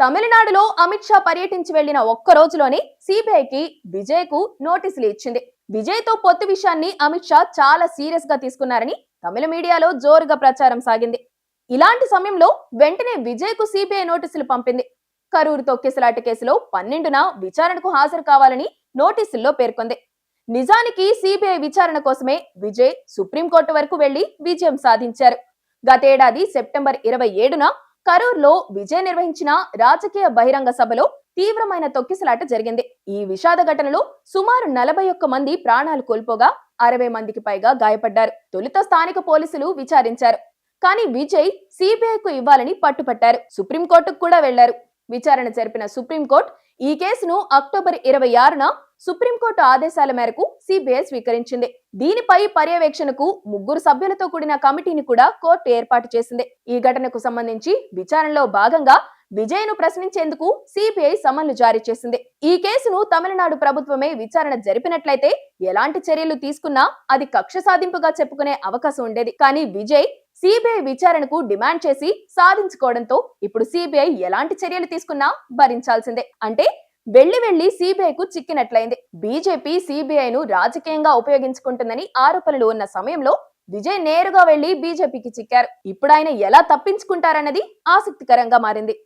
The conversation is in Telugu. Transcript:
తమిళనాడులో అమిత్ షా పర్యటించి వెళ్ళిన ఒక్క రోజులోనే సిబిఐకి విజయ్కు నోటీసులు ఇచ్చింది. విజయ్తో పొత్తు విషయాన్ని అమిత్ షా చాలా సీరియస్గా తీసుకున్నారని తమిళ మీడియాలో జోరుగా ప్రచారం సాగింది. ఇలాంటి సమయంలో వెంటనే విజయ్కు సిబిఐ నోటీసులు పంపింది. కరూరు తొక్కిసలాట కేసులో పన్నెండున విచారణకు హాజరు కావాలని నోటీసుల్లో పేర్కొంది. నిజానికి సిబిఐ విచారణ కోసమే విజయ్ సుప్రీంకోర్టు వరకు వెళ్ళి విజయం సాధించారు. గతేడాది సెప్టెంబర్ ఇరవై ఏడున కరూర్లో విజయ్ నిర్వహించిన రాజకీయ బహిరంగ సభలో తీవ్రమైన తొక్కిసలాట జరిగింది. ఈ విషాద ఘటనలో సుమారు నలభై ఒక్క మంది ప్రాణాలు కోల్పోగా అరవై మందికి పైగా గాయపడ్డారు. తొలుత స్థానిక పోలీసులు విచారించారు. కానీ విజయ్ సిబిఐకు ఇవ్వాలని పట్టుపట్టారు. సుప్రీంకోర్టుకు కూడా వెళ్ళారు. విచారణ జరిపిన సుప్రీంకోర్టు ఈ కేసును అక్టోబర్ ఇరవై ఆరున సుప్రీంకోర్టు ఆదేశాల మేరకు సిబిఐ స్వీకరించింది. దీనిపై పర్యవేక్షణకు ముగ్గురు సభ్యులతో కూడిన కమిటీని కూడా కోర్టు ఏర్పాటు చేసింది. ఈ ఘటనకు సంబంధించి విచారణలో భాగంగా విజయ్ను ప్రశ్నించేందుకు సిబిఐ సమన్లు జారీ చేసింది. ఈ కేసును తమిళనాడు ప్రభుత్వమే విచారణ జరిపినట్లయితే ఎలాంటి చర్యలు తీసుకున్నా అది కక్ష సాధింపుగా చెప్పుకునే అవకాశం ఉండేది. కానీ విజయ్ సిబిఐ విచారణకు డిమాండ్ చేసి సాధించుకోవడంతో ఇప్పుడు సిబిఐ ఎలాంటి చర్యలు తీసుకున్నా భరించాల్సిందే. అంటే వెళ్ళి వెళ్ళి సిబిఐకు చిక్కినట్లయింది. బీజేపీ సిబిఐను రాజకీయంగా ఉపయోగించుకుంటుందని ఆరోపణలు ఉన్న సమయంలో విజయ్ నేరుగా వెళ్ళి బీజేపీకి చిక్కారు. ఇప్పుడు ఆయన ఎలా తప్పించుకుంటారన్నది ఆసక్తికరంగా మారింది.